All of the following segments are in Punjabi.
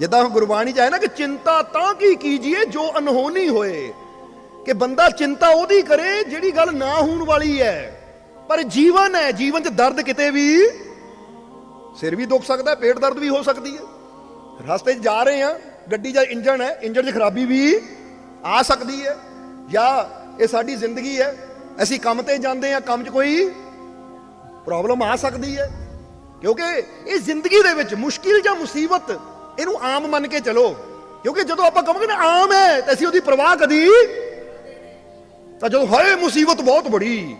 ਜਿੱਦਾਂ ਗੁਰਬਾਣੀ ਚ ਆਇਆ ਨਾ ਕਿ ਚਿੰਤਾ ਤਾਂ ਕੀ ਕੀਜੀਏ ਜੋ ਅਨਹੋਨੀ ਹੋਏ, ਕਿ ਬੰਦਾ ਚਿੰਤਾ ਉਹਦੀ ਕਰੇ ਜਿਹੜੀ ਗੱਲ ਨਾ ਹੋਣ ਵਾਲੀ ਹੈ ਪਰ ਜੀਵਨ ਹੈ ਜੀਵਨ 'ਚ ਦਰਦ ਕਿਤੇ ਵੀ, ਸਿਰ ਵੀ ਦੁਖ ਸਕਦਾ, ਪੇਟ ਦਰਦ ਵੀ ਹੋ ਸਕਦੀ ਹੈ ਰਸਤੇ 'ਚ ਜਾ ਰਹੇ ਆ, ਗੱਡੀ ਜਾਂ ਇੰਜਣ ਹੈ ਇੰਜਣ 'ਚ ਖਰਾਬੀ ਵੀ ਆ ਸਕਦੀ ਹੈ ਜਾਂ ਇਹ ਸਾਡੀ ਜ਼ਿੰਦਗੀ ਹੈ ਅਸੀਂ ਕੰਮ ਤੇ ਜਾਂਦੇ ਆ, ਕੰਮ 'ਚ ਕੋਈ ਪ੍ਰੋਬਲਮ ਆ ਸਕਦੀ ਹੈ ਕਿਉਂਕਿ ਇਹ ਜ਼ਿੰਦਗੀ ਦੇ ਵਿੱਚ ਮੁਸ਼ਕਿਲ ਜਾਂ ਮੁਸੀਬਤ ਇਹਨੂੰ ਆਮ ਮੰਨ ਕੇ ਚਲੋ। ਕਿਉਂਕਿ ਜਦੋਂ ਆਪਾਂ ਕਹਾਂਗੇ ਨਾ ਆਮ ਹੈ, ਤਾਂ ਅਸੀਂ ਉਹਦੀ ਪਰਵਾਹ ਕਦੀ ਤਾਂ ਜਦੋਂ ਹਾਏ, ਮੁਸੀਬਤ ਬਹੁਤ ਬੜੀ,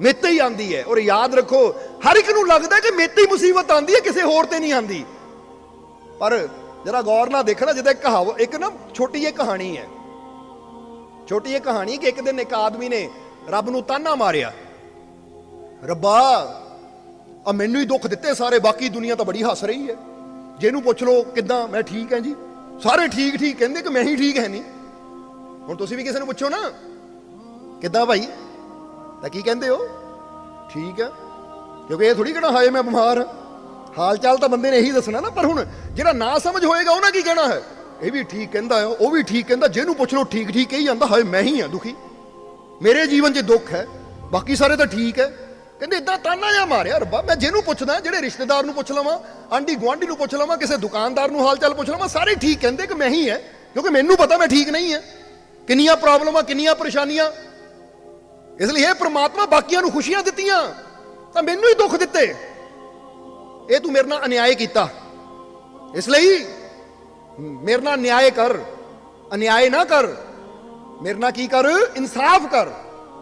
ਮੇਤੇ ਹੀ ਆਂਦੀ ਹੈ। ਔਰ ਯਾਦ ਰੱਖੋ, ਹਰ ਇੱਕ ਨੂੰ ਲੱਗਦਾ ਕਿ ਮੇਤੇ ਹੀ ਮੁਸੀਬਤ ਆਂਦੀ ਹੈ, ਕਿਸੇ ਹੋਰ ਤੇ ਨਹੀਂ ਆਂਦੀ ਪਰ ਜਰਾ ਗੌਰ ਨਾਲ ਦੇਖਣਾ ਜਿੱਦਾਂ ਇੱਕ ਇੱਕ ਨਾ ਛੋਟੀ ਜਿਹੀ ਕਹਾਣੀ ਹੈ। ਛੋਟੀ ਜਿਹੀ ਕਹਾਣੀ ਕਿ ਇੱਕ ਦਿਨ ਇੱਕ ਆਦਮੀ ਨੇ ਰੱਬ ਨੂੰ ਤਾਨਾ ਮਾਰਿਆ। ਰੱਬਾ ਆ ਮੈਨੂੰ ਹੀ ਦੁੱਖ ਦਿੱਤੇ ਸਾਰੇ, ਬਾਕੀ ਦੁਨੀਆ ਤਾਂ ਬੜੀ ਹੱਸ ਰਹੀ ਹੈ। ਜਿਹਨੂੰ ਪੁੱਛ ਲਓ ਕਿੱਦਾਂ, ਮੈਂ ਠੀਕ ਹਾਂ ਜੀ। ਸਾਰੇ ਠੀਕ ਠੀਕ ਕਹਿੰਦੇ ਕਿ ਮੈਂ ਹੀ ਠੀਕ ਹੈ ਨਹੀਂ ਹੁਣ ਤੁਸੀਂ ਵੀ ਕਿਸੇ ਨੂੰ ਪੁੱਛੋ ਨਾ, ਕਿੱਦਾਂ ਭਾਈ? ਤਾਂ ਕੀ ਕਹਿੰਦੇ ਹੋ? ਠੀਕ ਹੈ। ਕਿਉਂਕਿ ਇਹ ਥੋੜੀ ਕਹਿਣਾ, ਹਾਏ ਮੈਂ ਬਿਮਾਰ ਹਾਂ। ਹਾਲ ਚਾਲ ਤਾਂ ਬੰਦੇ ਨੇ ਇਹੀ ਦੱਸਣਾ ਨਾ, ਪਰ ਹੁਣ ਜਿਹੜਾ ਨਾ ਸਮਝ ਹੋਏਗਾ, ਉਹਨਾਂ ਕੀ ਕਹਿਣਾ ਹੈ? ਇਹ ਵੀ ਠੀਕ ਕਹਿੰਦਾ ਹੈ, ਉਹ ਵੀ ਠੀਕ ਕਹਿੰਦਾ, ਜਿਹਨੂੰ ਪੁੱਛ ਲਓ ਠੀਕ ਠੀਕ ਕਹੀ ਜਾਂਦਾ, ਹਾਏ ਮੈਂ ਹੀ ਹਾਂ ਦੁਖੀ। ਮੇਰੇ ਜੀਵਨ 'ਚ ਦੁੱਖ ਹੈ, ਬਾਕੀ ਸਾਰੇ ਤਾਂ ਠੀਕ ਹੈ। ਕਹਿੰਦੇ ਇਦਾਂ ਤਾਨਾ ਜਾਂ ਮਾਰਿਆ ਰੱਬਾ ਮੈਂ ਜਿਹਨੂੰ ਪੁੱਛਦਾ, ਜਿਹੜੇ ਰਿਸ਼ਤੇਦਾਰ ਨੂੰ ਪੁੱਛ ਲਵਾਂ, ਆਂਢੀ ਗੁਆਂਢੀ ਨੂੰ ਪੁੱਛ ਲਵਾਂ, ਕਿਸੇ ਦੁਕਾਨਦਾਰ ਨੂੰ ਹਾਲ ਚਾਲ ਪੁੱਛ ਲਵਾਂ, ਸਾਰੇ ਠੀਕ ਕਹਿੰਦੇ ਕਿ ਮੈਂ ਹੀ ਹੈ, ਕਿਉਂਕਿ ਮੈਨੂੰ ਪਤਾ ਮੈਂ ਠੀਕ ਨਹੀਂ ਹੈ। ਕਿੰਨੀਆਂ ਪ੍ਰੋਬਲਮਾਂ ਕਿੰਨੀਆਂ ਪਰੇਸ਼ਾਨੀਆਂ। ਇਸ ਲਈ ਇਹ ਪ੍ਰਮਾਤਮਾ ਬਾਕੀਆਂ ਨੂੰ ਖੁਸ਼ੀਆਂ ਦਿੱਤੀਆਂ, ਤਾਂ ਮੈਨੂੰ ਹੀ ਦੁੱਖ ਦਿੱਤੇ। ਇਹ ਤੂੰ ਮੇਰੇ ਨਾਲ ਅਨਿਆਏ ਕੀਤਾ। ਇਸ ਲਈ ਮੇਰੇ ਨਾਲ ਨਿਆਏ ਕਰ, ਅਨਿਆਏ ਨਾ ਕਰ। ਮੇਰੇ ਨਾਲ ਕੀ ਕਰ? ਇਨਸਾਫ ਕਰ।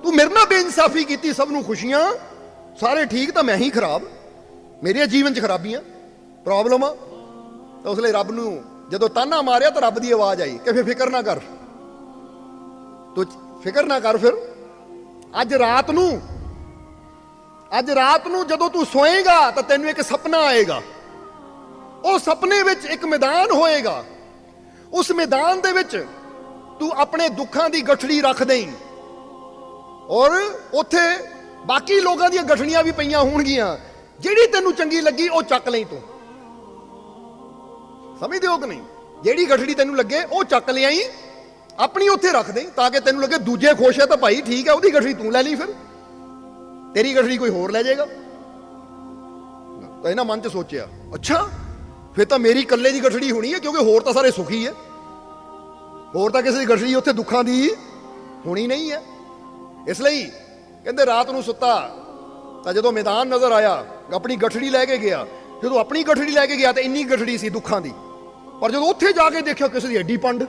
ਤੂੰ ਮੇਰੇ ਨਾਲ ਬੇਇਨਸਾਫੀ ਕੀਤੀ, ਸਭ ਨੂੰ ਖੁਸ਼ੀਆਂ ਸਾਰੇ ਠੀਕ ਤਾਂ ਮੈਂ ਹੀ ਖਰਾਬ। ਮੇਰੇ ਜੀਵਨ 'ਚ ਖਰਾਬੀਆਂ ਪ੍ਰੋਬਲਮ ਆ। ਤਾਂ ਉਸ ਲਈ ਰੱਬ ਨੂੰ ਜਦੋਂ ਤਾਨਾ ਮਾਰਿਆ ਤਾਂ ਰੱਬ ਦੀ ਆਵਾਜ਼ ਆਈ ਕਿ ਫਿਰ ਫਿਕਰ ਨਾ ਕਰ। ਤੂੰ ਫਿਕਰ ਨਾ ਕਰ ਫਿਰ। ਅੱਜ ਰਾਤ ਨੂੰ, ਅੱਜ ਰਾਤ ਨੂੰ ਜਦੋਂ ਤੂੰ ਸੋਏਗਾ ਤਾਂ ਤੈਨੂੰ ਇੱਕ ਸੁਪਨਾ ਆਏਗਾ। ਉਹ ਸੁਪਨੇ ਵਿੱਚ ਇੱਕ ਮੈਦਾਨ ਹੋਏਗਾ। ਉਸ ਮੈਦਾਨ ਦੇ ਵਿੱਚ ਤੂੰ ਆਪਣੇ ਦੁੱਖਾਂ ਦੀ ਗਠੜੀ ਰੱਖ ਦੇਈਂ। ਔਰ ਉੱਥੇ ਬਾਕੀ ਲੋਕਾਂ ਦੀਆਂ ਗਠੜੀਆਂ ਵੀ ਪਈਆਂ ਹੋਣਗੀਆਂ। ਜਿਹੜੀ ਤੈਨੂੰ ਚੰਗੀ ਲੱਗੀ, ਉਹ ਚੱਕ ਲਈ ਤੂੰ। ਸਮਝਦੇ ਹੋ ਕਿ ਨਹੀਂ? ਜਿਹੜੀ ਗਠੜੀ ਤੈਨੂੰ ਲੱਗੇ, ਉਹ ਚੱਕ ਲਿਆਈ। ਆਪਣੀ ਉੱਥੇ ਰੱਖ ਦੇ, ਤਾਂ ਕਿ ਤੈਨੂੰ ਲੱਗੇ ਦੂਜੇ ਖੁਸ਼ ਹੈ ਤਾਂ ਭਾਈ ਠੀਕ ਹੈ ਉਹਦੀ ਗਠੜੀ ਤੂੰ ਲੈ ਲਈ ਫਿਰ। ਤੇਰੀ ਗਠੜੀ ਕੋਈ ਹੋਰ ਲੈ ਜਾਏਗਾ। ਇਹਨਾਂ ਮਨ 'ਚ ਸੋਚਿਆ, ਅੱਛਾ, ਫਿਰ ਤਾਂ ਮੇਰੀ ਇਕੱਲੇ ਦੀ ਗਠੜੀ ਹੋਣੀ ਹੈ ਕਿਉਂਕਿ ਹੋਰ ਤਾਂ ਸਾਰੇ ਸੁਖੀ ਹੈ ਹੋਰ ਤਾਂ ਕਿਸੇ ਦੀ ਗਠੜੀ ਉੱਥੇ ਦੁੱਖਾਂ ਦੀ ਹੋਣੀ ਨਹੀਂ ਹੈ ਇਸ ਲਈ ਕਹਿੰਦੇ ਰਾਤ ਨੂੰ ਸੁੱਤਾ ਤਾਂ ਜਦੋਂ ਮੈਦਾਨ ਨਜ਼ਰ ਆਇਆ, ਆਪਣੀ ਗਠੜੀ ਲੈ ਕੇ ਗਿਆ। ਜਦੋਂ ਆਪਣੀ ਗਠੜੀ ਲੈ ਕੇ ਗਿਆ ਤਾਂ ਇੰਨੀ ਗਠੜੀ ਸੀ ਦੁੱਖਾਂ ਦੀ। ਪਰ ਜਦੋਂ ਉੱਥੇ ਜਾ ਕੇ ਦੇਖਿਆ ਕਿਸੇ ਦੀ ਐਡੀ ਪੰਡ,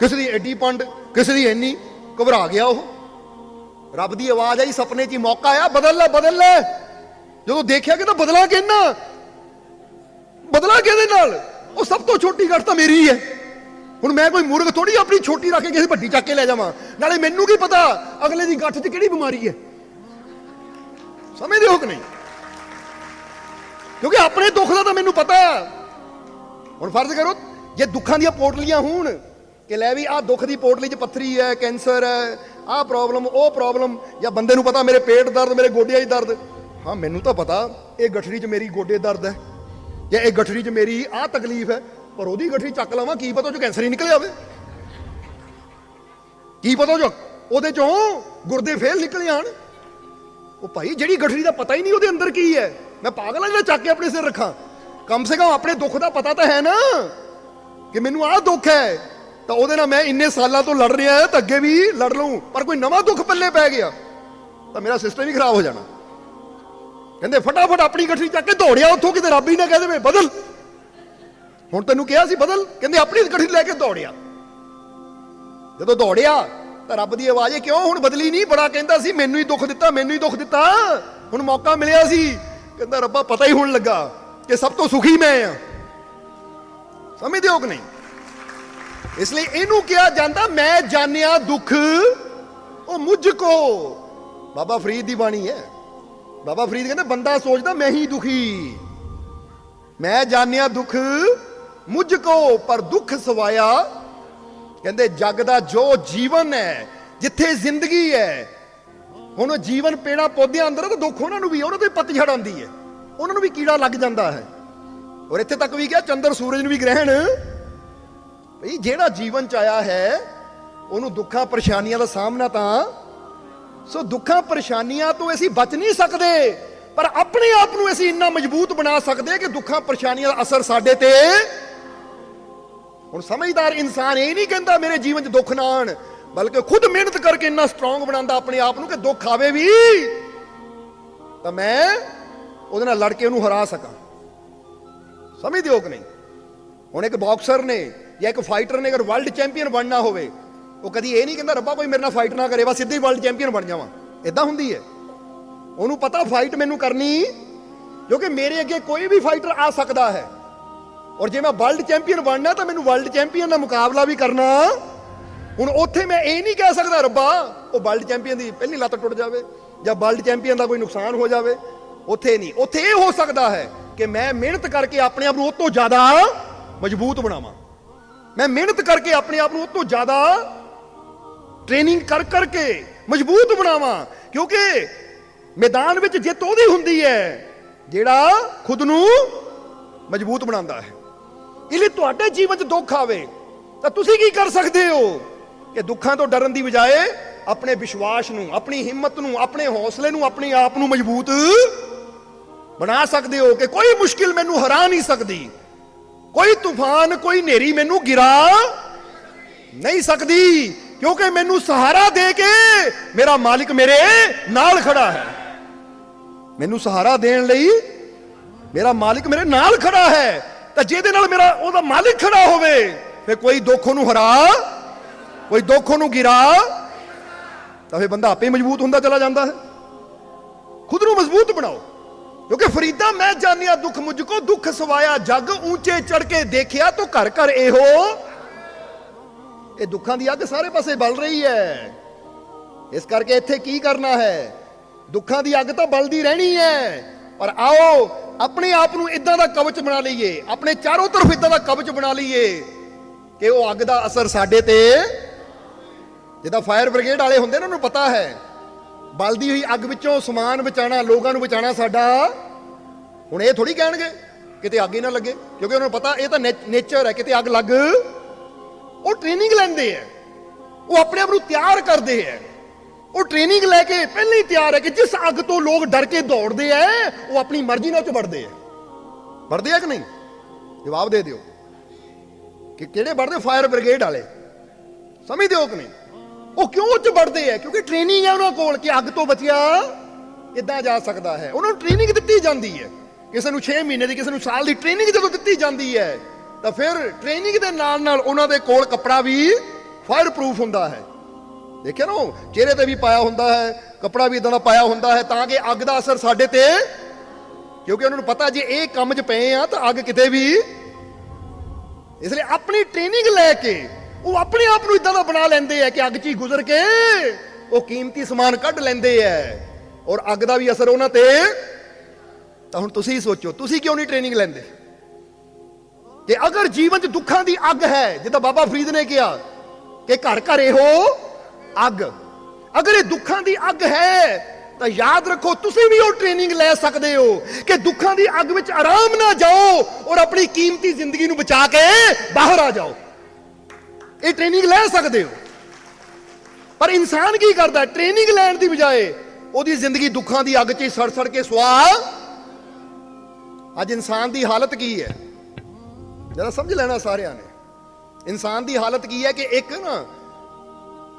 ਕਿਸੇ ਦੀ ਐਡੀ ਪੰਡ, ਕਿਸੇ ਦੀ ਇੰਨੀ ਘਬਰਾ ਗਿਆ ਉਹ। ਰੱਬ ਦੀ ਆਵਾਜ਼ ਆਈ, ਸੁਪਨੇ 'ਚ ਹੀ ਮੌਕਾ ਆਇਆ, ਬਦਲ ਲੈ ਬਦਲ ਲੈ। ਜਦੋਂ ਦੇਖਿਆ ਕਿ ਤਾਂ ਬਦਲਾ ਕਿੰਨਾ, ਬਦਲਾ ਕਿਹਦੇ ਨਾਲ? ਉਹ ਸਭ ਤੋਂ ਛੋਟੀ ਗੱਠ ਤਾਂ ਮੇਰੀ ਹੈ। ਹੁਣ ਮੈਂ ਕੋਈ ਮੁਰਗ ਥੋੜੀ ਆਪਣੀ ਛੋਟੀ ਰੱਖ ਕੇ ਕਿਸੇ ਵੱਡੀ ਚੱਕ ਕੇ ਲੈ ਜਾਵਾਂ। ਨਾਲੇ ਮੈਨੂੰ ਕੀ ਪਤਾ ਅਗਲੇ ਦੀ ਗੱਠ 'ਚ ਕਿਹੜੀ ਬਿਮਾਰੀ ਹੈ। ਸਮਝਦੇ ਹੋ ਕਿ ਨਹੀਂ? ਕਿਉਂਕਿ ਆਪਣੇ ਦੁੱਖ ਦਾ ਤਾਂ ਮੈਨੂੰ ਪਤਾ ਹੁਣ ਫਰਜ਼ ਕਰੋ, ਜੇ ਦੁੱਖਾਂ ਦੀਆਂ ਪੋਟਲੀਆਂ ਹੋਣ, ਕਿ ਲੈ ਵੀ ਆਹ ਦੁੱਖ ਦੀ ਪੋਟਲੀ 'ਚ ਪੱਥਰੀ ਹੈ, ਕੈਂਸਰ ਹੈ, ਆਹ ਪ੍ਰੋਬਲਮ ਉਹ ਪ੍ਰੋਬਲਮ ਜਾਂ ਬੰਦੇ ਨੂੰ ਪਤਾ ਮੇਰੇ ਪੇਟ ਦਰਦ, ਮੇਰੇ ਗੋਡਿਆਂ 'ਚ ਦਰਦ। ਹਾਂ, ਮੈਨੂੰ ਤਾਂ ਪਤਾ, ਇਹ ਗਠੜੀ 'ਚ ਮੇਰੀ ਗੋਡੇ ਦਰਦ ਹੈ, ਜਾਂ ਇਹ ਗਠੜੀ 'ਚ ਮੇਰੀ ਆਹ ਤਕਲੀਫ ਹੈ ਪਰ ਉਹਦੀ ਗਠੜੀ ਚੱਕ ਲਵਾਂ, ਕੀ ਪਤਾ ਉਹ 'ਚ ਕੈਂਸਰ ਹੀ ਨਿਕਲ ਜਾਵੇ ਕੀ ਪਤਾ ਉਹ ਉਹਦੇ 'ਚੋਂ ਗੁਰਦੇ ਫੇਲ ਨਿਕਲ ਜਾਣ। ਉਹ ਭਾਈ, ਜਿਹੜੀ ਗਠੜੀ ਦਾ ਪਤਾ ਹੀ ਨਹੀਂ ਉਹਦੇ ਅੰਦਰ ਕੀ ਹੈ। ਮੈਂ ਪਾਗਲ ਆ ਜਿਹੜਾ ਚੱਕ ਕੇ ਆਪਣੇ ਸਿਰ ਰੱਖਾਂ। ਕਮ ਸੇ ਕਮ ਆਪਣੇ ਦੁੱਖ ਦਾ ਪਤਾ ਤਾਂ ਹੈ ਨਾ। ਕਿ ਮੈਨੂੰ ਆਹ ਦੁੱਖ ਹੈ, ਤਾਂ ਉਹਦੇ ਨਾਲ ਮੈਂ ਇੰਨੇ ਸਾਲਾਂ ਤੋਂ ਲੜ ਰਿਹਾ ਤਾਂ ਅੱਗੇ ਵੀ ਲੜ ਲਵਾਂ ਪਰ ਕੋਈ ਨਵਾਂ ਦੁੱਖ ਪੱਲੇ ਪੈ ਗਿਆ, ਤਾਂ ਮੇਰਾ ਸਿਸਟਮ ਹੀ ਖਰਾਬ ਹੋ ਜਾਣਾ। ਕਹਿੰਦੇ ਫਟਾਫਟ ਆਪਣੀ ਗਠੜੀ ਚੱਕ ਕੇ ਦੌੜਿਆ ਉੱਥੋਂ, ਕਿਤੇ ਰੱਬ ਹੀ ਨਾ ਕਹਿ ਦੇਵੇ, ਬਦਲ। ਹੁਣ ਤੈਨੂੰ ਕਿਹਾ ਸੀ ਬਦਲ, ਕਹਿੰਦੇ ਆਪਣੀ ਗਠੜੀ ਲੈ ਕੇ ਦੌੜਿਆ। ਜਦੋਂ ਦੌੜਿਆ ਤਾਂ ਰੱਬ ਦੀ ਆਵਾਜ਼ ਕਿਉਂ ਹੁਣ ਬਦਲੀ ਨਹੀਂ? ਬੜਾ ਕਹਿੰਦਾ ਸੀ, ਮੈਨੂੰ ਹੀ ਦੁੱਖ ਦਿੱਤਾ, ਮੈਨੂੰ ਹੀ ਦੁੱਖ ਦਿੱਤਾ। ਹੁਣ ਮੌਕਾ ਮਿਲਿਆ ਸੀ। ਕਹਿੰਦਾ ਰੱਬਾ, ਪਤਾ ਹੀ ਹੁਣ ਲੱਗਾ ਕਿ ਸਭ ਤੋਂ ਸੁਖੀ ਮੈਂ ਆ। ਸਮਝਦੇ ਹੋ ਕਿ ਨਹੀਂ? ਇਸ ਲਈ ਇਹਨੂੰ ਕਿਹਾ ਜਾਂਦਾ, ਮੈਂ ਜਾਣਿਆ ਦੁੱਖ, ਉਹ ਮੁਝ ਕੋ। ਬਾਬਾ ਫਰੀਦ ਦੀ ਬਾਣੀ ਹੈ। ਬਾਬਾ ਫਰੀਦ ਕਹਿੰਦੇ, ਬੰਦਾ ਸੋਚਦਾ, ਮੈਂ ਹੀ ਦੁਖੀ। ਮੈਂ ਜਾਣਿਆ ਦੁੱਖ ਮੁਝ ਕੋ ਪਰ ਦੁੱਖ ਸਵਾਇਆ ਕਹਿੰਦੇ ਜਗ ਦਾ ਜੋ ਜੀਵਨ ਹੈ ਜਿੱਥੇ ਜ਼ਿੰਦਗੀ ਹੈ ਹੁਣ ਉਹ ਜੀਵਨ ਪੇੜਾ ਪੌਦਿਆਂ ਅੰਦਰ ਹੈ ਤਾਂ ਦੁੱਖ ਉਹਨਾਂ ਨੂੰ ਵੀ ਉਹਨਾਂ ਤੇ ਪਤਝੜ ਆਉਂਦੀ ਹੈ ਉਹਨਾਂ ਨੂੰ ਵੀ ਕੀੜਾ ਲੱਗ ਜਾਂਦਾ ਹੈ ਔਰ ਇੱਥੇ ਤੱਕ ਵੀ ਕਿਹਾ ਚੰਦਰ ਸੂਰਜ ਨੂੰ ਵੀ ਗ੍ਰਹਿਣ ਭਈ ਜਿਹੜਾ ਜੀਵਨ ਚ ਆਇਆ ਹੈ ਉਹਨੂੰ ਦੁੱਖਾਂ ਪਰੇਸ਼ਾਨੀਆਂ ਦਾ ਸਾਹਮਣਾ ਤਾਂ ਸੋ ਦੁੱਖਾਂ ਪਰੇਸ਼ਾਨੀਆਂ ਤੋਂ ਅਸੀਂ ਬਚ ਨਹੀਂ ਸਕਦੇ ਪਰ ਆਪਣੇ ਆਪ ਨੂੰ ਅਸੀਂ ਇੰਨਾ ਮਜ਼ਬੂਤ ਬਣਾ ਸਕਦੇ ਕਿ ਦੁੱਖਾਂ ਪਰੇਸ਼ਾਨੀਆਂ ਦਾ ਅਸਰ ਸਾਡੇ ਤੇ ਹੁਣ ਸਮਝਦਾਰ ਇਨਸਾਨ ਇਹ ਨਹੀਂ ਕਹਿੰਦਾ ਮੇਰੇ ਜੀਵਨ 'ਚ ਦੁੱਖ ਨਾ ਆਣ, ਬਲਕਿ ਖੁਦ ਮਿਹਨਤ ਕਰਕੇ ਇੰਨਾ ਸਟਰੋਂਗ ਬਣਾਉਂਦਾ ਆਪਣੇ ਆਪ ਨੂੰ ਕਿ ਦੁੱਖ ਆਵੇ ਵੀ। ਤਾਂ ਮੈਂ ਉਹਦੇ ਨਾਲ ਲੜ ਕੇ ਉਹਨੂੰ ਹਰਾ ਸਕਾਂ। ਸਮਝਦੇ ਹੋ ਕਿ ਨਹੀਂ? ਹੁਣ ਇੱਕ ਬਾਕਸਰ ਨੇ ਜਾਂ ਇੱਕ ਫਾਈਟਰ ਨੇ ਅਗਰ ਵਰਲਡ ਚੈਂਪੀਅਨ ਬਣਨਾ ਹੋਵੇ, ਉਹ ਕਦੀ ਇਹ ਨਹੀਂ ਕਹਿੰਦਾ, ਰੱਬਾ ਕੋਈ ਮੇਰੇ ਨਾਲ ਫਾਈਟ ਨਾ ਕਰੇ, ਬਸ ਸਿੱਧੀ ਵਰਲਡ ਚੈਂਪੀਅਨ ਬਣ ਜਾਵਾਂ। ਇਦਾਂ ਹੁੰਦੀ ਹੈ। ਉਹਨੂੰ ਪਤਾ ਫਾਈਟ ਮੈਨੂੰ ਕਰਨੀ, ਕਿਉਂਕਿ ਮੇਰੇ ਅੱਗੇ ਕੋਈ ਵੀ ਫਾਈਟਰ ਆ ਸਕਦਾ ਹੈ। ਔਰ ਜੇ ਮੈਂ ਵਰਲਡ ਚੈਂਪੀਅਨ ਬਣਨਾ ਤਾਂ ਮੈਨੂੰ ਵਰਲਡ ਚੈਂਪੀਅਨ ਦਾ ਮੁਕਾਬਲਾ ਵੀ ਕਰਨਾ। ਹੁਣ ਉੱਥੇ ਮੈਂ ਇਹ ਨਹੀਂ ਕਹਿ ਸਕਦਾ, ਰੱਬਾ, ਉਹ ਵਰਲਡ ਚੈਂਪੀਅਨ ਦੀ ਪਹਿਲੀ ਲੱਤ ਟੁੱਟ ਜਾਵੇ ਜਾਂ ਵਰਲਡ ਚੈਂਪੀਅਨ ਦਾ ਕੋਈ ਨੁਕਸਾਨ ਹੋ ਜਾਵੇ। ਉੱਥੇ ਨਹੀਂ। ਉੱਥੇ ਇਹ ਹੋ ਸਕਦਾ ਹੈ ਕਿ ਮੈਂ ਮਿਹਨਤ ਕਰਕੇ ਆਪਣੇ ਆਪ ਨੂੰ ਉਹ ਤੋਂ ਜ਼ਿਆਦਾ ਮਜ਼ਬੂਤ ਬਣਾਵਾਂ। ਮੈਂ ਮਿਹਨਤ ਕਰਕੇ ਆਪਣੇ ਆਪ ਨੂੰ ਉਹ ਤੋਂ ਜ਼ਿਆਦਾ ਟ੍ਰੇਨਿੰਗ ਕਰ ਕਰਕੇ ਮਜ਼ਬੂਤ ਬਣਾਵਾਂ। ਕਿਉਂਕਿ ਮੈਦਾਨ ਵਿੱਚ ਜਿੱਤ ਉਹਦੀ ਹੁੰਦੀ ਹੈ, ਜਿਹੜਾ ਖੁਦ ਨੂੰ ਮਜ਼ਬੂਤ ਬਣਾਉਂਦਾ ਹੈ। ਇਹ ਲਈ ਤੁਹਾਡੇ ਜੀਵਨ 'ਚ ਦੁੱਖ ਆਵੇ, ਤਾਂ ਤੁਸੀਂ ਕੀ ਕਰ ਸਕਦੇ ਹੋ? ਕਿ ਦੁੱਖਾਂ ਤੋਂ ਡਰਨ ਦੀ ਬਜਾਏ ਆਪਣੇ ਵਿਸ਼ਵਾਸ ਨੂੰ, ਆਪਣੀ ਹਿੰਮਤ ਨੂੰ, ਆਪਣੇ ਹੌਸਲੇ ਨੂੰ, ਆਪਣੇ ਆਪ ਨੂੰ ਮਜ਼ਬੂਤ ਬਣਾ ਸਕਦੇ ਹੋ ਕਿ ਕੋਈ ਮੁਸ਼ਕਿਲ ਮੈਨੂੰ ਹਰਾ ਨਹੀਂ ਸਕਦੀ। ਕੋਈ ਤੂਫਾਨ, ਕੋਈ ਹਨੇਰੀ ਮੈਨੂੰ ਗਿਰਾ ਨਹੀਂ ਸਕਦੀ, ਕਿਉਂਕਿ ਮੈਨੂੰ ਸਹਾਰਾ ਦੇ ਕੇ ਮੇਰਾ ਮਾਲਿਕ ਮੇਰੇ ਨਾਲ ਖੜਾ ਹੈ। ਮੈਨੂੰ ਸਹਾਰਾ ਦੇਣ ਲਈ ਮੇਰਾ ਮਾਲਿਕ ਮੇਰੇ ਨਾਲ ਖੜਾ ਹੈ। ਤਾਂ ਜਿਹਦੇ ਨਾਲ ਮੇਰਾ ਉਹਦਾ ਮਾਲਿਕ ਖੜਾ ਹੋਵੇ, ਫਿਰ ਕੋਈ ਦੁੱਖ ਨੂੰ ਹਰਾ, ਕੋਈ ਦੁੱਖ ਨੂੰ ਗਿਰਾ, ਤਾਂ ਫਿਰ ਬੰਦਾ ਆਪੇ ਮਜ਼ਬੂਤ ਹੁੰਦਾ ਚਲਾ ਜਾਂਦਾ ਹੈ। ਖੁਦ ਨੂੰ ਮਜ਼ਬੂਤ ਬਣਾਓ, ਕਿਉਂਕਿ ਫਰੀਦਾ ਮੈਂ ਜਾਣਿਆ ਦੁੱਖ ਮੁਝ ਕੋ ਦੁੱਖ ਸਵਾਇਆ, ਜੱਗ ਉੱਚੇ ਚੜ ਕੇ ਦੇਖਿਆ ਤੋ ਘਰ ਘਰ ਇਹੋ। ਇਹ ਦੁੱਖਾਂ ਦੀ ਅੱਗ ਸਾਰੇ ਪਾਸੇ ਬਲ ਰਹੀ ਹੈ। ਇਸ ਕਰਕੇ ਇੱਥੇ ਕੀ ਕਰਨਾ ਹੈ? ਦੁੱਖਾਂ ਦੀ ਅੱਗ ਤਾਂ ਬਲਦੀ ਰਹਿਣੀ ਹੈ। ਪਰ ਆਓ, ਆਪਣੇ ਆਪ ਨੂੰ ਇਦਾਂ ਦਾ ਕਵਚ ਬਣਾ ਲਈਏ, ਆਪਣੇ ਚਾਰੋਂ ਤਰਫ ਇਦਾਂ ਦਾ ਕਵਚ ਬਣਾ ਲਈਏ ਕਿ ਉਹ ਅੱਗ ਦਾ ਅਸਰ ਸਾਡੇ ਤੇ, ਜਿੱਦਾਂ ਫਾਇਰ ਬ੍ਰਿਗੇਡ ਵਾਲੇ ਹੁੰਦੇ ਨੇ, ਉਹਨਾਂ ਪਤਾ ਹੈ। ਬਲਦੀ ਹੋਈ ਅੱਗ ਵਿੱਚੋਂ ਸਮਾਨ ਬਚਾਉਣਾ, ਲੋਕਾਂ ਨੂੰ ਬਚਾਉਣਾ ਸਾਡਾ, ਹੁਣ ਇਹ ਥੋੜੀ ਕਹਿਣਗੇ, ਕਿਤੇ ਅੱਗ ਹੀ ਨਾ ਲੱਗੇ, ਕਿਉਂਕਿ ਉਹਨਾਂ ਨੂੰ ਪਤਾ, ਇਹ ਤਾਂ ਨੇਚਰ ਹੈ, ਕਿਤੇ ਅੱਗ ਲੱਗ, ਉਹ ਟ੍ਰੇਨਿੰਗ ਲੈਂਦੇ ਆ ਉਹ ਆਪਣੇ ਆਪ ਨੂੰ ਤਿਆਰ ਕਰਦੇ ਆ ਉਹ ਟ੍ਰੇਨਿੰਗ ਲੈ ਕੇ ਪਹਿਲਾਂ ਹੀ ਤਿਆਰ ਹੈ ਕਿ ਜਿਸ ਅੱਗ ਤੋਂ ਲੋਕ ਡਰ ਕੇ ਦੌੜਦੇ ਆ ਉਹ ਆਪਣੀ ਮਰਜ਼ੀ ਨਾਲ ਚ ਵੜਦੇ ਆ ਵੜਦੇ ਆ ਕਿ ਨਹੀਂ? ਜਵਾਬ ਦੇ ਦਿਓ ਕਿ ਕਿਹੜੇ ਵੜਦੇ? ਫਾਇਰ ਬ੍ਰਿਗੇਡ ਵਾਲੇ। ਸਮਝਦੇ ਹੋ ਕਿ ਨਹੀਂ? ਉਹ ਕਿਉਂ ਉਹ ਚ ਵੜਦੇ ਆ ਕਿਉਂਕਿ ਟ੍ਰੇਨਿੰਗ ਹੈ ਉਹਨਾਂ ਕੋਲ ਕਿ ਅੱਗ ਤੋਂ ਬਚਿਆ ਕਿੱਦਾਂ ਜਾ ਸਕਦਾ ਹੈ। ਉਹਨਾਂ ਨੂੰ ਟ੍ਰੇਨਿੰਗ ਦਿੱਤੀ ਜਾਂਦੀ ਹੈ ਕਿਸੇ ਨੂੰ 6 ਮਹੀਨੇ ਦੀ, ਕਿਸੇ ਨੂੰ ਸਾਲ ਦੀ ਟ੍ਰੇਨਿੰਗ ਜਦੋਂ ਦਿੱਤੀ ਜਾਂਦੀ ਹੈ ਤਾਂ ਫਿਰ ਟ੍ਰੇਨਿੰਗ ਦੇ ਨਾਲ ਨਾਲ ਉਹਨਾਂ ਦੇ ਕੋਲ ਕੱਪੜਾ ਵੀ ਫਾਇਰ ਪ੍ਰੂਫ ਹੁੰਦਾ ਹੈ। ਦੇਖਿਆ ਨਾ ਚਿਹਰੇ ਤੇ ਵੀ ਪਾਇਆ ਹੁੰਦਾ ਹੈ, ਕੱਪੜਾ ਵੀ ਇਦਾਂ ਦਾ ਪਾਇਆ ਹੁੰਦਾ ਹੈ ਤਾਂ ਕਿ ਅੱਗ ਦਾ ਅਸਰ ਸਾਡੇ ਤੇ ਕਿਉਂਕਿ ਉਹਨਾਂ ਨੂੰ ਪਤਾ ਜੇ ਇਹ ਕੰਮ 'ਚ ਪਏ ਆ ਤਾਂ ਅੱਗ ਕਿਤੇ ਵੀ ਇਸ ਲਈ ਆਪਣੀ ਟ੍ਰੇਨਿੰਗ ਲੈ ਕੇ ਉਹ ਆਪਣੇ ਆਪ ਨੂੰ ਇਦਾਂ ਦਾ ਬਣਾ ਲੈਂਦੇ ਆ ਕਿ ਅੱਗ 'ਚ ਹੀ ਗੁਜ਼ਰ ਕੇ ਉਹ ਕੀਮਤੀ ਸਮਾਨ ਕੱਢ ਲੈਂਦੇ ਆ ਔਰ ਅੱਗ ਦਾ ਵੀ ਅਸਰ ਉਹਨਾਂ ਤੇ ਤਾਂ ਹੁਣ ਤੁਸੀਂ ਸੋਚੋ, ਤੁਸੀਂ ਕਿਉਂ ਨਹੀਂ ਟ੍ਰੇਨਿੰਗ ਲੈਂਦੇ? ਕਿ ਅਗਰ ਜੀਵਨ 'ਚ ਦੁੱਖਾਂ ਦੀ ਅੱਗ ਹੈ, ਜਿੱਦਾਂ ਬਾਬਾ ਫਰੀਦ ਨੇ ਕਿਹਾ ਕਿ ਘਰ ਘਰ ਇਹੋ ਅੱਗ। ਅਗਰ ਇਹ ਦੁੱਖਾਂ ਦੀ ਅੱਗ ਹੈ, ਤਾਂ ਯਾਦ ਰੱਖੋ, ਤੁਸੀਂ ਵੀ ਉਹ ਟ੍ਰੇਨਿੰਗ ਲੈ ਸਕਦੇ ਹੋ ਕਿ ਦੁੱਖਾਂ ਦੀ ਅੱਗ ਵਿੱਚ ਆਰਾਮ ਨਾਲ ਜਾਓ ਔਰ ਆਪਣੀ ਕੀਮਤੀ ਜ਼ਿੰਦਗੀ ਨੂੰ ਬਚਾ ਕੇ ਬਾਹਰ ਆ ਜਾਓ। ਇਹ ਟ੍ਰੇਨਿੰਗ ਲੈ ਸਕਦੇ ਹੋ। ਪਰ ਇਨਸਾਨ ਕੀ ਕਰਦਾ ਟ੍ਰੇਨਿੰਗ ਲੈਣ ਦੀ ਬਜਾਏ ਉਹਦੀ ਜ਼ਿੰਦਗੀ ਦੁੱਖਾਂ ਦੀ ਅੱਗ 'ਚ ਹੀ ਸੜ ਸੜ ਕੇ ਸੁਆਹ ਅੱਜ ਇਨਸਾਨ ਦੀ ਹਾਲਤ ਕੀ ਹੈ? ਜਰਾ ਸਮਝ ਲੈਣਾ ਸਾਰਿਆਂ ਨੇ। ਇਨਸਾਨ ਦੀ ਹਾਲਤ ਕੀ ਹੈ ਕਿ ਇੱਕ ਨਾ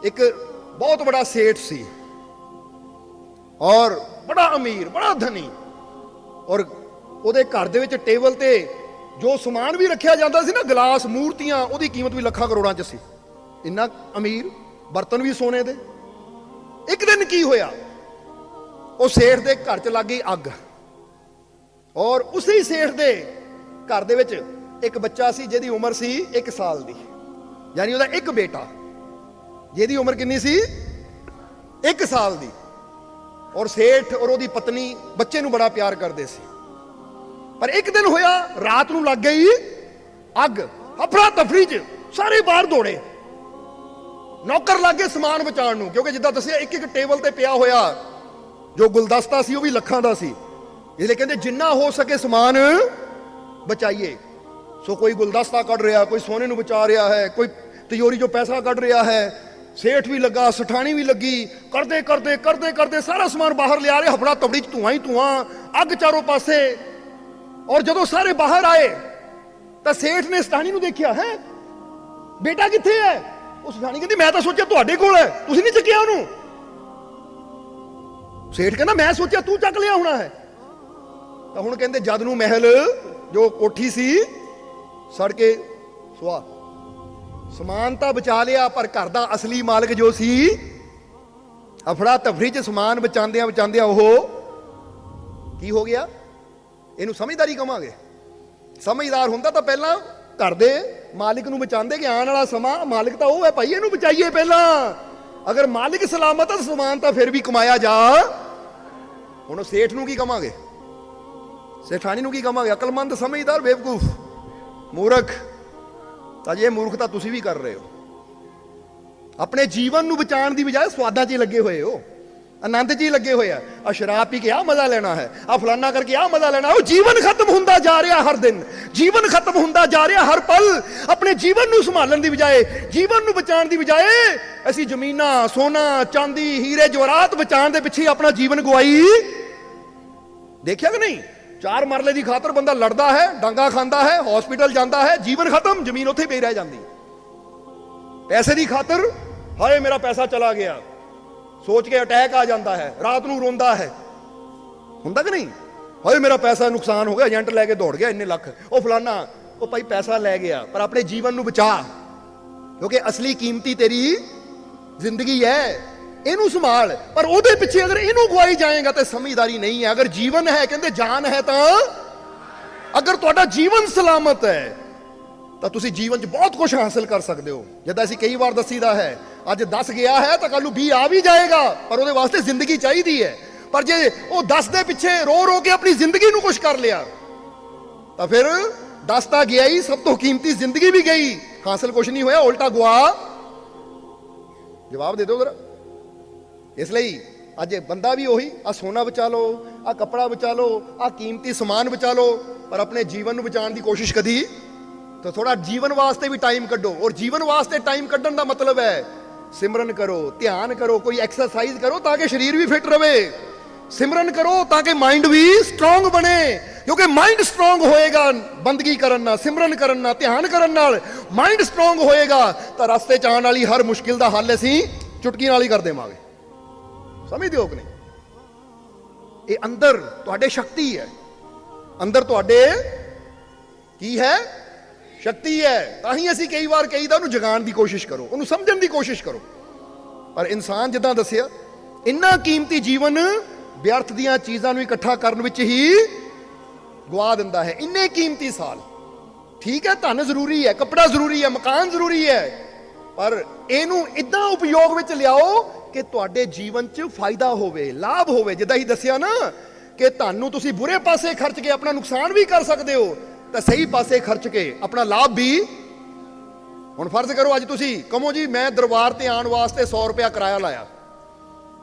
ਇੱਕ ਬਹੁਤ ਬੜਾ ਸੇਠ ਸੀ। ਔਰ ਬੜਾ ਅਮੀਰ, ਬੜਾ ਧਨੀ। ਔਰ ਉਹਦੇ ਘਰ ਦੇ ਵਿੱਚ ਟੇਬਲ ਤੇ ਜੋ ਸਮਾਨ ਵੀ ਰੱਖਿਆ ਜਾਂਦਾ ਸੀ ਨਾ, ਗਲਾਸ, ਮੂਰਤੀਆਂ, ਉਹਦੀ ਕੀਮਤ ਵੀ ਲੱਖਾਂ ਕਰੋੜਾਂ 'ਚ ਸੀ। ਇੰਨਾ ਅਮੀਰ, ਬਰਤਨ ਵੀ ਸੋਨੇ ਦੇ। ਇੱਕ ਦਿਨ ਕੀ ਹੋਇਆ? ਉਹ ਸੇਠ ਦੇ ਘਰ 'ਚ ਲੱਗ ਗਈ ਅੱਗ। ਔਰ ਉਸੇ ਸੇਠ ਦੇ ਘਰ ਦੇ ਵਿੱਚ ਇੱਕ ਬੱਚਾ ਸੀ, ਜਿਹਦੀ ਉਮਰ ਸੀ 1 ਸਾਲ ਦੀ। ਯਾਨੀ ਉਹਦਾ ਇੱਕ ਬੇਟਾ। ਜਿਹਦੀ ਉਮਰ ਕਿੰਨੀ ਸੀ? 1 ਸਾਲ ਦੀ। ਔਰ ਸੇਠ ਔਰ ਉਹਦੀ ਪਤਨੀ ਬੱਚੇ ਨੂੰ ਬੜਾ ਪਿਆਰ ਕਰਦੇ ਸੀ। ਪਰ ਇੱਕ ਦਿਨ ਹੋਇਆ, ਰਾਤ ਨੂੰ ਲੱਗ ਗਈ ਅੱਗ। ਅਫਰਾ ਤਫਰੀ ਚ, ਸਾਰੇ ਬਾਹਰ ਦੌੜੇ। ਨੌਕਰ ਲੱਗੇ ਸਮਾਨ ਬਚਾਉਣ ਨੂੰ, ਕਿਉਂਕਿ ਜਿੱਦਾਂ ਦੱਸਿਆ, ਇੱਕ ਇੱਕ ਟੇਬਲ ਤੇ ਪਿਆ ਹੋਇਆ। ਜੋ ਗੁਲਦਸਤਾ ਸੀ, ਉਹ ਵੀ ਲੱਖਾਂ ਦਾ ਸੀ। ਇਸ ਲਈ ਕਹਿੰਦੇ, ਜਿੰਨਾ ਹੋ ਸਕੇ ਸਮਾਨ ਬਚਾਈਏ। ਸੋ ਕੋਈ ਗੁਲਦਸਤਾ ਕੱਢ ਰਿਹਾ, ਕੋਈ ਸੋਨੇ ਨੂੰ ਬਚਾ ਰਿਹਾ ਹੈ, ਕੋਈ ਤਿਜੋਰੀ ਚੋਂ ਪੈਸਾ ਕੱਢ ਰਿਹਾ ਹੈ ਸੇਠ ਵੀ ਲੱਗਾ, ਸਠਾਣੀ ਵੀ ਲੱਗੀ। ਕਰਦੇ ਕਰਦੇ ਕਰਦੇ ਕਰਦੇ ਸਾਰਾ ਸਮਾਨ ਬਾਹਰ ਲਿਆ ਰਹੇ। ਹਫੜਾ ਤਬੜੀ ਚ ਧੂਆਂ ਹੀ ਧੂਆਂ, ਅੱਗ ਚਾਰੋਂ ਪਾਸੇ। ਔਰ ਜਦੋਂ ਸਾਰੇ ਬਾਹਰ ਆਏ, ਤਾਂ ਸੇਠ ਨੇ ਸਠਾਣੀ ਨੂੰ ਦੇਖਿਆ, ਹੈ? ਬੇਟਾ ਕਿੱਥੇ ਹੈ? ਉਹ ਸਠਾਣੀ ਕਹਿੰਦੀ, ਮੈਂ ਤਾਂ ਸੋਚਿਆ ਤੁਹਾਡੇ ਕੋਲ ਹੈ। ਤੁਸੀਂ ਨਹੀਂ ਚੱਕਿਆ ਉਹਨੂੰ? ਸੇਠ ਕਹਿੰਦਾ, ਮੈਂ ਸੋਚਿਆ ਤੂੰ ਚੱਕ ਲਿਆ ਹੋਣਾ ਹੈ। ਤਾਂ ਹੁਣ ਕਹਿੰਦੇ, ਜਦ ਨੂੰ ਮਹਿਲ, ਜੋ ਕੋਠੀ ਸੀ, ਸੜ ਕੇ ਸੁਆਹ। ਸਮਾਨ ਤਾਂ ਬਚਾ ਲਿਆ, ਪਰ ਘਰ ਦਾ ਅਸਲੀ ਮਾਲਕ ਜੋ ਸੀ, ਅਫੜਾ ਤਫਰੀ ਚ ਸਮਾਨ ਬਚਾਉਂਦਿਆਂ ਬਚਾਉਂਦਿਆਂ ਉਹ ਕੀ ਹੋ ਗਿਆ? ਇਹਨੂੰ ਸਮਝਦਾਰੀ ਕਵਾਂਗੇ। ਸਮਝਦਾਰ ਹੁੰਦਾ ਤਾਂ ਪਹਿਲਾਂ ਘਰ ਦੇ ਮਾਲਕ ਨੂੰ ਬਚਾਉਂਦੇ ਕਿ ਆਉਣ ਵਾਲਾ ਸਮਾਂ, ਮਾਲਿਕ ਤਾਂ ਉਹ ਹੈ ਭਾਈ, ਇਹਨੂੰ ਬਚਾਈਏ ਪਹਿਲਾਂ। ਅਗਰ ਮਾਲਿਕ ਸਲਾਮਤ ਹੈ ਸਮਾਨ ਤਾਂ ਫਿਰ ਵੀ ਕਮਾਇਆ ਜਾ। ਹੁਣ ਉਹ ਸੇਠ ਨੂੰ ਕੀ ਕਵਾਂਗੇ? ਸੇਠਾਣੀ ਨੂੰ ਕੀ ਕਵਾਂਗੇ? ਅਕਲਮੰਦ ਸਮਝਦਾਰ ਬੇਵਕੂਫ, ਮੂਰਖ। ਤਾਂ ਜੇ ਮੂਰਖਤਾ ਤੁਸੀਂ ਵੀ ਕਰ ਰਹੇ ਹੋ। ਆਪਣੇ ਜੀਵਨ ਨੂੰ ਬਚਾਉਣ ਦੀ ਬਜਾਏ ਸਵਾਦਾਂ 'ਚ ਹੀ ਲੱਗੇ ਹੋਏ ਹੋ। ਆਨੰਦ 'ਚ ਹੀ ਲੱਗੇ ਹੋਏ ਆ। ਆ ਸ਼ਰਾਬ ਪੀ ਕੇ ਆ ਮਜ਼ਾ ਲੈਣਾ ਹੈ। ਆ ਫਲਾਨਾ ਕਰਕੇ ਆ ਮਜ਼ਾ ਲੈਣਾ ਉਹ ਜੀਵਨ ਖਤਮ ਹੁੰਦਾ ਜਾ ਰਿਹਾ ਹਰ ਦਿਨ। ਜੀਵਨ ਖਤਮ ਹੁੰਦਾ ਜਾ ਰਿਹਾ ਹਰ ਪਲ। ਆਪਣੇ ਜੀਵਨ ਨੂੰ ਸੰਭਾਲਣ ਦੀ ਬਜਾਏ, ਜੀਵਨ ਨੂੰ ਬਚਾਉਣ ਦੀ ਬਜਾਏ ਅਸੀਂ ਜ਼ਮੀਨਾਂ, ਸੋਨਾ, ਚਾਂਦੀ, ਹੀਰੇ, ਜਵਾਹਰਾਤ ਬਚਾਉਣ ਦੇ ਪਿੱਛੇ ਆਪਣਾ ਜੀਵਨ ਗਵਾਈ। ਦੇਖਿਆ ਕਿ ਨਹੀਂ? ਚਾਰ ਮਰਲੇ ਦੀ ਖਾਤਰ ਬੰਦਾ ਲੜਦਾ ਹੈ, ਡਾਂਗਾ ਖਾਂਦਾ ਹੈ ਹਸਪੀਟਲ ਜਾਂਦਾ ਹੈ, ਜੀਵਨ ਖਤਮ, ਜ਼ਮੀਨ ਉੱਥੇ ਪਈ ਰਹਿ ਜਾਂਦੀ। ਪੈਸੇ ਦੀ ਖਾਤਰ ਹਾਏ ਮੇਰਾ ਪੈਸਾ ਚਲਾ ਗਿਆ। ਸੋਚ ਕੇ ਅਟੈਕ ਆ ਜਾਂਦਾ ਹੈ, ਰਾਤ ਨੂੰ ਰੋਂਦਾ ਹੈ। ਹੁੰਦਾ ਕਿ ਨਹੀਂ? ਹਾਏ ਮੇਰਾ ਪੈਸਾ ਨੁਕਸਾਨ ਹੋ ਗਿਆ ਏਜੰਟ ਲੈ ਕੇ ਦੌੜ ਗਿਆ ਇੰਨੇ ਲੱਖ। ਉਹ ਫਲਾਨਾ, ਉਹ ਭਾਈ ਪੈਸਾ ਲੈ ਗਿਆ, ਪਰ ਆਪਣੇ ਜੀਵਨ ਨੂੰ ਬਚਾ। ਕਿਉਂਕਿ ਅਸਲੀ ਕੀਮਤੀ ਤੇਰੀ ਜ਼ਿੰਦਗੀ ਹੈ। ਇਹਨੂੰ ਸੰਭਾਲ। ਪਰ ਉਹਦੇ ਪਿੱਛੇ ਅਗਰ ਇਹਨੂੰ ਗਵਾਈ ਜਾਏਗਾ ਤੇ ਸਮਝਦਾਰੀ ਨਹੀਂ ਹੈ। ਅਗਰ ਜੀਵਨ ਹੈ, ਕਹਿੰਦੇ ਜਾਨ ਹੈ ਤਾਂ ਅਗਰ ਤੁਹਾਡਾ ਜੀਵਨ ਸਲਾਮਤ ਹੈ, ਤਾਂ ਤੁਸੀਂ ਜੀਵਨ 'ਚ ਬਹੁਤ ਕੁਝ ਹਾਸਲ ਕਰ ਸਕਦੇ ਹੋ। ਜਿੱਦਾਂ ਅਸੀਂ ਕਈ ਵਾਰ ਦੱਸੀਦਾ ਹੈ, ਅੱਜ 10 ਗਿਆ ਹੈ ਤਾਂ ਕੱਲ ਨੂੰ 20 ਆ ਵੀ ਜਾਏਗਾ, ਪਰ ਉਹਦੇ ਵਾਸਤੇ ਜ਼ਿੰਦਗੀ ਚਾਹੀਦੀ ਹੈ। ਪਰ ਜੇ ਉਹ 10 ਦੇ ਪਿੱਛੇ ਰੋ ਰੋ ਕੇ ਆਪਣੀ ਜ਼ਿੰਦਗੀ ਨੂੰ ਕੁਝ ਕਰ ਲਿਆ, ਤਾਂ ਫਿਰ 10 ਤਾਂ ਗਿਆ ਹੀ, ਸਭ ਤੋਂ ਕੀਮਤੀ ਜ਼ਿੰਦਗੀ ਵੀ ਗਈ। ਹਾਸਲ ਕੁਝ ਨਹੀਂ ਹੋਇਆ, ਉਲਟਾ ਗਵਾ ਜਵਾਬ ਦੇ ਦਿਓ ਜ਼ਰਾ। ਇਸ ਲਈ ਅੱਜ ਇਹ ਬੰਦਾ ਵੀ ਉਹੀ ਆ ਸੋਨਾ ਬਚਾ ਲਓ ਆ ਕੱਪੜਾ ਬਚਾ ਲਓ ਆ ਕੀਮਤੀ ਸਮਾਨ ਬਚਾ ਲਓ, ਪਰ ਆਪਣੇ ਜੀਵਨ ਨੂੰ ਬਚਾਉਣ ਦੀ ਕੋਸ਼ਿਸ਼ ਕਦੀ ਤਾਂ ਥੋੜਾ ਜੀਵਨ ਵਾਸਤੇ ਵੀ ਟਾਈਮ ਕੱਢੋ। ਔਰ ਜੀਵਨ ਵਾਸਤੇ ਟਾਈਮ ਕੱਢਣ ਦਾ ਮਤਲਬ ਹੈ ਸਿਮਰਨ ਕਰੋ, ਧਿਆਨ ਕਰੋ, ਕੋਈ ਐਕਸਰਸਾਈਜ਼ ਕਰੋ ਤਾਂ ਕਿ ਸਰੀਰ ਵੀ ਫਿੱਟ ਰਵੇ। ਸਿਮਰਨ ਕਰੋ ਤਾਂ ਕਿ ਮਾਈਂਡ ਵੀ ਸਟਰੋਂਗ ਬਣੇ, ਕਿਉਂਕਿ ਮਾਈਂਡ ਸਟਰੋਂਗ ਹੋਏਗਾ ਬੰਦਗੀ ਕਰਨ ਨਾਲ, ਸਿਮਰਨ ਕਰਨ ਨਾਲ, ਧਿਆਨ ਕਰਨ ਨਾਲ ਮਾਈਂਡ ਸਟਰੋਂਗ ਹੋਏਗਾ ਤਾਂ ਰਸਤੇ ਚ ਆਉਣ ਵਾਲੀ ਹਰ ਮੁਸ਼ਕਿਲ ਦਾ ਹੱਲ ਅਸੀਂ ਚੁਟਕੀ ਨਾਲ ਹੀ ਕਰ ਦੇਵਾਂਗੇ। ਸਮਝਦੇ ਹੋ ਕਿ ਨਹੀਂ ਇਹ ਅੰਦਰ ਤੁਹਾਡੇ ਸ਼ਕਤੀ ਹੈ। ਅੰਦਰ ਤੁਹਾਡੇ ਕੀ ਹੈ? ਸ਼ਕਤੀ ਹੈ। ਤਾਂ ਹੀ ਅਸੀਂ ਕਈ ਵਾਰ ਕਹੀਦਾ ਉਹਨੂੰ ਜਗਾਉਣ ਦੀ ਕੋਸ਼ਿਸ਼ ਕਰੋ, ਉਹਨੂੰ ਸਮਝਣ ਦੀ ਕੋਸ਼ਿਸ਼ ਕਰੋ। ਪਰ ਇਨਸਾਨ ਜਿੱਦਾਂ ਦੱਸਿਆ, ਇੰਨਾ ਕੀਮਤੀ ਜੀਵਨ ਵਿਅਰਥ ਦੀਆਂ ਚੀਜ਼ਾਂ ਨੂੰ ਇਕੱਠਾ ਕਰਨ ਵਿੱਚ ਹੀ ਗਵਾ ਦਿੰਦਾ ਹੈ। ਇੰਨੇ ਕੀਮਤੀ ਸਾਲ। ਠੀਕ ਹੈ, ਧਨ ਜ਼ਰੂਰੀ ਹੈ, ਕੱਪੜਾ ਜ਼ਰੂਰੀ ਹੈ, ਮਕਾਨ ਜ਼ਰੂਰੀ ਹੈ। ਪਰ ਇਹਨੂੰ ਇਦਾਂ ਉਪਯੋਗ ਵਿੱਚ ਲਿਆਓ ਕਿ ਤੁਹਾਡੇ ਜੀਵਨ 'ਚ ਫਾਇਦਾ ਹੋਵੇ, ਲਾਭ ਹੋਵੇ। ਜਿੱਦਾਂ ਹੀ ਦੱਸਿਆ ਨਾ ਕਿ ਤੁਹਾਨੂੰ ਤੁਸੀਂ ਬੁਰੇ ਪਾਸੇ ਖਰਚ ਕੇ ਆਪਣਾ ਨੁਕਸਾਨ ਵੀ ਕਰ ਸਕਦੇ ਹੋ, ਤਾਂ ਸਹੀ ਪਾਸੇ ਖਰਚ ਕੇ ਆਪਣਾ ਲਾਭ ਵੀ। ਹੁਣ ਫਰਜ਼ ਕਰੋ ਅੱਜ ਤੁਸੀਂ, ਕਹੋ ਜੀ, ਮੈਂ ਦਰਬਾਰ ਤੇ ਆਉਣ ਵਾਸਤੇ 100 ਰੁਪਇਆ ਕਿਰਾਇਆ ਲਾਇਆ।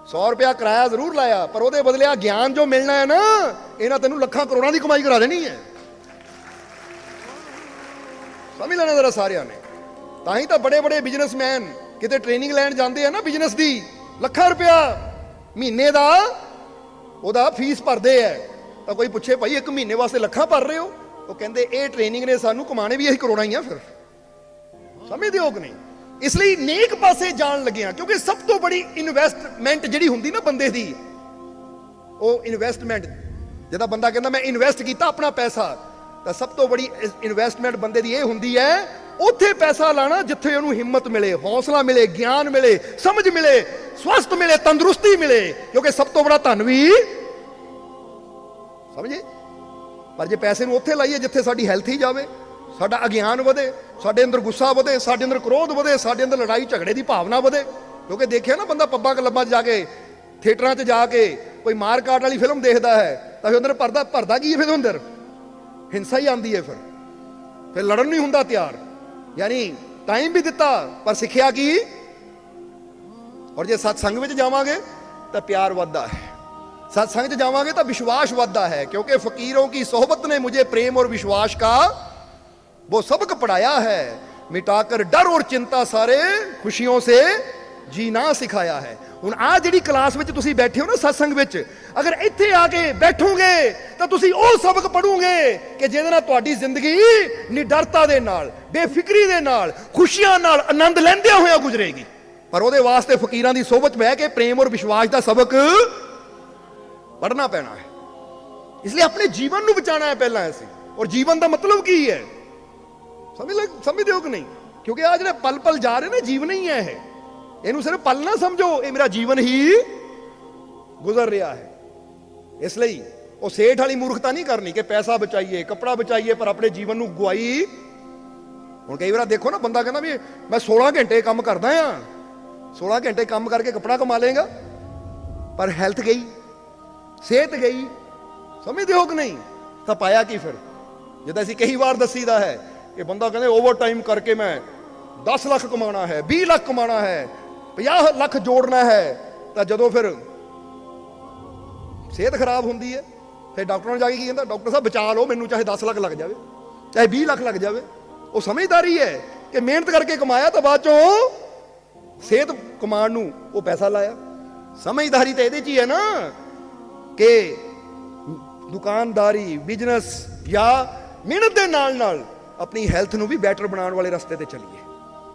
100 ਰੁਪਇਆ ਕਿਰਾਇਆ ਜ਼ਰੂਰ ਲਾਇਆ, ਪਰ ਉਹਦੇ ਬਦਲੇ ਆ ਗਿਆਨ ਜੋ ਮਿਲਣਾ ਹੈ ਨਾ, ਇਹਨਾਂ ਤੈਨੂੰ ਲੱਖਾਂ ਕਰੋੜਾਂ ਦੀ ਕਮਾਈ ਕਰਾ ਦੇਣੀ ਹੈ। ਸਮਝ ਲੈਣਾ ਜ਼ਰਾ ਸਾਰਿਆਂ ਨੇ। ਤਾਂ ਹੀ ਤਾਂ ਬੜੇ ਬੜੇ ਬਿਜ਼ਨਸਮੈਨ ਕਿਤੇ ਟ੍ਰੇਨਿੰਗ ਲੈਣ ਜਾਂਦੇ ਆ ਨਾ ਬਿਜ਼ਨਸ ਦੀ। ਲੱਖਾਂ ਰੁਪਇਆ ਮਹੀਨੇ ਦਾ, ਉਹਦਾ ਫੀਸ ਭਰਦੇ ਐ। ਤਾਂ ਕੋਈ ਪੁੱਛੇ, ਭਾਈ, ਇੱਕ ਮਹੀਨੇ ਵਾਸਤੇ ਲੱਖਾਂ ਭਰ ਰਹੇ ਹੋ? ਉਹ ਕਹਿੰਦੇ, ਇਹ ਟ੍ਰੇਨਿੰਗ ਨੇ ਸਾਨੂੰ ਕਮਾਣੇ ਵੀ ਇਹੀ ਕਰੋੜਾਂ ਹੀ ਆ ਫਿਰ। ਸਮਝਦੇ ਹੋ ਕਿ ਨਹੀਂ? ਇਸ ਲਈ ਨੇਕ ਪਾਸੇ ਜਾਣ ਲੱਗਿਆ, ਕਿਉਂਕਿ ਸਭ ਤੋਂ ਬੜੀ ਇਨਵੈਸਟਮੈਂਟ ਜਿਹੜੀ ਹੁੰਦੀ ਨਾ ਬੰਦੇ ਦੀ, ਉਹ ਇਨਵੈਸਟਮੈਂਟ ਜਿਹਦਾ ਬੰਦਾ ਕਹਿੰਦਾ, ਮੈਂ ਇਨਵੈਸਟ ਕੀਤਾ ਆਪਣਾ ਪੈਸਾ। ਤਾਂ ਸਭ ਤੋਂ ਬੜੀ ਇਨਵੈਸਟਮੈਂਟ ਬੰਦੇ ਦੀ ਇਹ ਹੁੰਦੀ ਹੈ ਉੱਥੇ ਪੈਸਾ ਲਾਣਾ ਜਿੱਥੇ ਉਹਨੂੰ ਹਿੰਮਤ ਮਿਲੇ, ਹੌਸਲਾ ਮਿਲੇ, ਗਿਆਨ ਮਿਲੇ, ਸਮਝ ਮਿਲੇ, ਸਵਸਥ ਮਿਲੇ, ਤੰਦਰੁਸਤੀ ਮਿਲੇ। ਕਿਉਂਕਿ ਸਭ ਤੋਂ ਬੜਾ ਧਨ ਵੀ ਸਮਝੇ? ਪਰ ਜੇ ਪੈਸੇ ਨੂੰ ਉੱਥੇ ਲਾਈਏ ਜਿੱਥੇ ਸਾਡੀ ਹੈਲਥ ਹੀ ਜਾਵੇ, ਸਾਡਾ ਅਗਿਆਨ ਵਧੇ, ਸਾਡੇ ਅੰਦਰ ਗੁੱਸਾ ਵਧੇ, ਸਾਡੇ ਅੰਦਰ ਕ੍ਰੋਧ ਵਧੇ, ਸਾਡੇ ਅੰਦਰ ਲੜਾਈ ਝਗੜੇ ਦੀ ਭਾਵਨਾ ਵਧੇ। ਕਿਉਂਕਿ ਦੇਖਿਆ ਨਾ ਬੰਦਾ ਪੱਬਾਂ ਕਲੱਬਾਂ 'ਚ ਜਾ ਕੇ, ਥੀਏਟਰਾਂ 'ਚ ਜਾ ਕੇ ਕੋਈ ਮਾਰ ਕਾਟ ਵਾਲੀ ਫਿਲਮ ਦੇਖਦਾ ਹੈ, ਤਾਂ ਫਿਰ ਅੰਦਰ ਭਰਦਾ ਭਰਦਾ ਕੀ ਹੈ ਫਿਰ ਅੰਦਰ? ਹਿੰਸਾ ਹੀ ਆਉਂਦੀ ਹੈ ਫਿਰ। ਫਿਰ ਲੜਨ ਨਹੀਂ ਹੁੰਦਾ ਤਿਆਰ। ਯਾਨੀ ਟਾਈਮ ਵੀ ਦਿੱਤਾ ਪਰ ਸਿੱਖਿਆ ਕੀ ਔਰ ਜੇ ਸਤਸੰਗ ਵਿੱਚ ਜਾਵਾਂਗੇ ਤਾਂ ਪਿਆਰ ਵੱਧਦਾ ਹੈ सत्संग च जावांगे तो विश्वास ਵੱਧਦਾ है क्योंकि फकीरों की सोहबत ने मुझे प्रेम और विश्वास का वो सबक पढ़ाया है मिटाकर डर और चिंता सारे खुशियों से ਜੀਣਾ ਸਿਖਾਇਆ ਹੈ। ਹੁਣ ਆ ਜਿਹੜੀ ਕਲਾਸ ਵਿੱਚ ਤੁਸੀਂ ਬੈਠੇ ਹੋ ਨਾ satsang ਵਿੱਚ, ਅਗਰ ਇੱਥੇ ਆ ਕੇ ਬੈਠੋਗੇ, ਤਾਂ ਤੁਸੀਂ ਉਹ ਸਬਕ ਪੜੋਗੇ ਕਿ ਜਿਹਦੇ ਨਾਲ ਤੁਹਾਡੀ ਜ਼ਿੰਦਗੀ ਨਿਡਰਤਾ ਦੇ ਨਾਲ, ਬੇਫਿਕਰੀ ਦੇ ਨਾਲ, ਖੁਸ਼ੀਆਂ ਨਾਲ ਆਨੰਦ ਲੈਂਦਿਆਂ ਹੋਇਆ ਗੁਜ਼ਰੇਗੀ। ਪਰ ਉਹਦੇ ਵਾਸਤੇ ਫਕੀਰਾਂ ਦੀ ਸੋਭਤ ਬਹਿ ਕੇ ਪ੍ਰੇਮ ਔਰ ਵਿਸ਼ਵਾਸ ਦਾ ਸਬਕ ਪੜਨਾ ਪੈਣਾ ਹੈ। ਇਸ ਲਈ ਆਪਣੇ ਜੀਵਨ ਨੂੰ ਬਚਾਉਣਾ ਹੈ ਪਹਿਲਾਂ ਅਸੀਂ। ਔਰ ਜੀਵਨ ਦਾ ਮਤਲਬ ਕੀ ਹੈ? ਸਮਝ ਲੱਗ ਸਮਝਦੇ ਹੋ ਕਿ ਨਹੀਂ? ਕਿਉਂਕਿ ਆ ਜਿਹੜੇ ਪਲ ਪਲ ਜਾ ਰਹੇ ਨੇ, ਜੀਵਨ ਹੀ ਹੈ ਇਹ। ਇਹਨੂੰ ਸਿਰਫ ਪਲ ਨਾ ਸਮਝੋ, ਇਹ ਮੇਰਾ ਜੀਵਨ ਹੀ ਗੁਜ਼ਰ ਰਿਹਾ ਹੈ। ਇਸ ਲਈ ਉਹ ਸੇਠ ਵਾਲੀ ਮੂਰਖਤਾ ਨਹੀਂ ਕਰਨੀ ਕਿ ਪੈਸਾ ਬਚਾਈਏ, ਕੱਪੜਾ ਬਚਾਈਏ, ਪਰ ਆਪਣੇ ਜੀਵਨ ਨੂੰ ਗਵਾਈ ਹੁਣ ਕਈ ਵਾਰ ਦੇਖੋ ਨਾ, ਬੰਦਾ ਕਹਿੰਦਾ ਵੀ ਮੈਂ 16 ਘੰਟੇ ਕੰਮ ਕਰਦਾ ਆ 16 ਘੰਟੇ ਕੰਮ ਕਰਕੇ ਕੱਪੜਾ ਕਮਾ ਲੇਗਾ ਪਰ ਹੈਲਥ ਗਈ, ਸਿਹਤ ਗਈ। ਸਮਝਦੇ ਹੋ ਕਿ ਨਹੀਂ? ਤਾਂ ਪਾਇਆ ਕੀ ਫਿਰ? ਜਿੱਦਾਂ ਅਸੀਂ ਕਈ ਵਾਰ ਦੱਸੀਦਾ ਹੈ ਇਹ ਬੰਦਾ ਕਹਿੰਦੇ ਓਵਰ ਟਾਈਮ ਕਰਕੇ ਮੈਂ 10 ਲੱਖ ਕਮਾਉਣਾ ਹੈ 20 ਲੱਖ ਕਮਾਉਣਾ ਹੈ 50 ਲੱਖ ਜੋੜਨਾ ਹੈ, ਤਾਂ ਜਦੋਂ ਫਿਰ ਸਿਹਤ ਖਰਾਬ ਹੁੰਦੀ ਹੈ, ਫਿਰ ਡਾਕਟਰ ਨੂੰ ਜਾ ਕੇ ਕੀ ਕਹਿੰਦਾ, ਡਾਕਟਰ ਸਾਹਿਬ, ਬਚਾ ਲਓ, ਮੈਨੂੰ ਚਾਹੇ 10 ਲੱਖ ਲੱਗ ਜਾਵੇ, ਚਾਹੇ 20 ਲੱਖ ਲੱਗ ਜਾਵੇ। ਉਹ ਸਮਝਦਾਰੀ ਹੈ ਕਿ ਮਿਹਨਤ ਕਰਕੇ ਕਮਾਇਆ, ਤਾਂ ਬਾਅਦ ਚੋਂ ਸਿਹਤ ਕਮਾਉਣ ਨੂੰ ਉਹ ਪੈਸਾ ਲਾਇਆ। ਸਮਝਦਾਰੀ ਤਾਂ ਇਹਦੇ 'ਚ ਹੀ ਹੈ ਨਾ ਕਿ ਦੁਕਾਨਦਾਰੀ, ਬਿਜ਼ਨਸ ਜਾਂ ਮਿਹਨਤ ਦੇ ਨਾਲ ਨਾਲ ਆਪਣੀ ਹੈਲਥ ਨੂੰ ਵੀ ਬੈਟਰ ਬਣਾਉਣ ਵਾਲੇ ਰਸਤੇ ਤੇ ਚੱਲੀਏ।